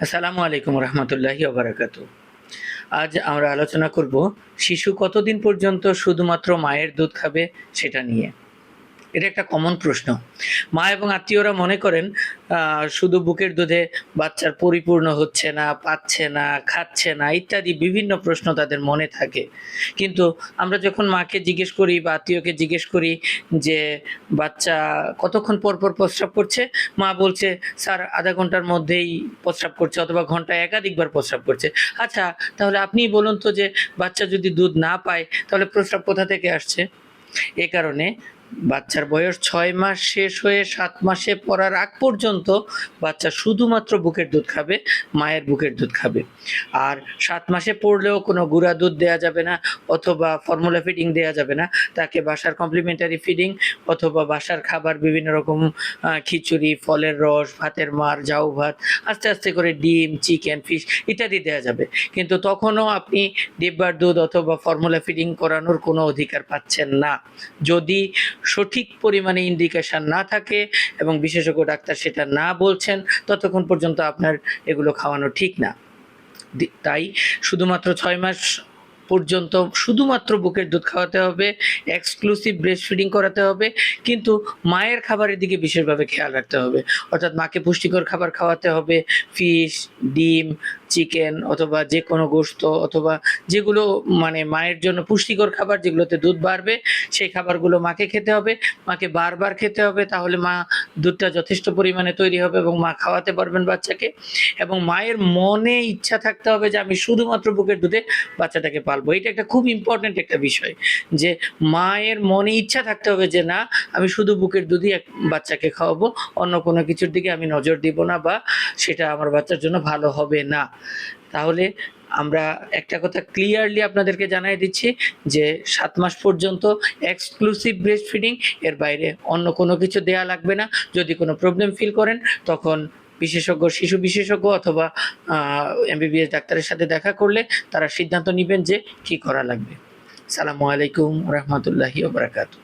আসসালামু আলাইকুম রহমতুল্লাহি ওবরাকাত আজ আমরা আলোচনা করব, শিশু কতদিন পর্যন্ত শুধুমাত্র মায়ের দুধ খাবে সেটা নিয়ে। এটা একটা কমন প্রশ্ন। মা এবং আত্মীয়রা মনে করেন শুধু বুকের দুধে বাচ্চার পরিপূর্ণ হচ্ছে না, পাচ্ছে না, খাচ্ছে না, ইত্যাদি বিভিন্ন প্রশ্ন তাদের মনে থাকে। কিন্তু আমরা যখন মাকে জিজ্ঞেস করি বা আত্মীয়কে জিজ্ঞেস করি যে, বাচ্চা কতক্ষণ পর পর প্রস্রাব করছে? মা বলছে, স্যার, আধা ঘণ্টার মধ্যেই প্রস্রাব করছে অথবা ঘন্টায় একাধিকবার প্রস্রাব করছে। আচ্ছা তাহলে আপনি বলুন তো যে, বাচ্চা যদি দুধ না পায়, তাহলে প্রস্রাব কোথা থেকে আসছে? এ কারণে বাচ্চার বয়স ছয় মাস শেষ হয়ে সাত মাসে পড়ার আগ পর্যন্ত বাচ্চা শুধুমাত্র বুকের দুধ খাবে, মায়ের বুকের দুধ খাবে। আর সাত মাসে পড়লেও কোনো গুঁড়া দুধ দেওয়া যাবে না অথবা ফর্মুলা ফিডিং দেওয়া যাবে না। তাকে বাসার কমপ্লিমেন্টারি ফিডিং অথবা বাসার খাবার বিভিন্ন রকম খিচুড়ি, ফলের রস, ভাতের মার, জাউ ভাত, আস্তে আস্তে করে ডিম চিকেন ফিশ ইত্যাদি দেওয়া যাবে। কিন্তু তখনও আপনি ডিব্বার দুধ অথবা ফর্মুলা ফিডিং করানোর কোনো অধিকার পাচ্ছেন না। যদি সঠিক পরিমাণে ইন্ডিকেশন না থাকে এবং বিশেষজ্ঞ ডাক্তার সেটা না বলছেন, ততক্ষণ পর্যন্ত আপনার এগুলো খাওয়ানো ঠিক না। তাই শুধুমাত্র ছয় মাস পর্যন্ত শুধুমাত্র বুকের দুধ খাওয়াতে হবে এক্সক্লুসিভ ব্রেস্ট ফিডিং করাতে হবে, কিন্তু মায়ের খাবারের দিকে বিশেষভাবে খেয়াল রাখতে হবে। অর্থাৎ মাকে পুষ্টিকর খাবার খাওয়াতে হবে ফিশ ডিম চিকেন অথবা যে কোনো গোশত অথবা যেগুলো মানে মায়ের জন্য পুষ্টিকর খাবার যেগুলোতে দুধ বাড়বে, সেই খাবারগুলো মাকে খেতে হবে। মাকে বারবার খেতে হবে, তাহলে মা দুধটা যথেষ্ট পরিমাণে তৈরি হবে এবং মা খাওয়াতে পারবেন বাচ্চাকে। এবং মায়ের মনে ইচ্ছা থাকতে হবে যে আমি শুধুমাত্র বুকের দুধে বাচ্চাটাকে পালবো। এটা একটা খুব ইম্পর্ট্যান্ট একটা বিষয় যে মায়ের মনে ইচ্ছা থাকতে হবে যে না, আমি শুধু বুকের দুধই এক বাচ্চাকে খাওয়াবো, অন্য কোনো কিছুর দিকে আমি নজর দিব না বা সেটা আমার বাচ্চার জন্য ভালো হবে না। তাহলে আমরা একটা কথা ক্লিয়ারলি আপনাদেরকে জানাই দিচ্ছি যে সাত মাস পর্যন্ত এক্সক্লুসিভ ব্রেস্ট ফিডিং এর বাইরে অন্য কোনো কিছু দেয়া লাগবে না। যদি কোনো প্রবলেম ফিল করেন, তখন বিশেষজ্ঞ, শিশু বিশেষজ্ঞ অথবা এমবিবিএস ডাক্তারের সাথে দেখা করলে তারা সিদ্ধান্ত নেবেন যে কী করা লাগবে। সালামু আলাইকুম রহমতুল্লাহি ওবরাকাতু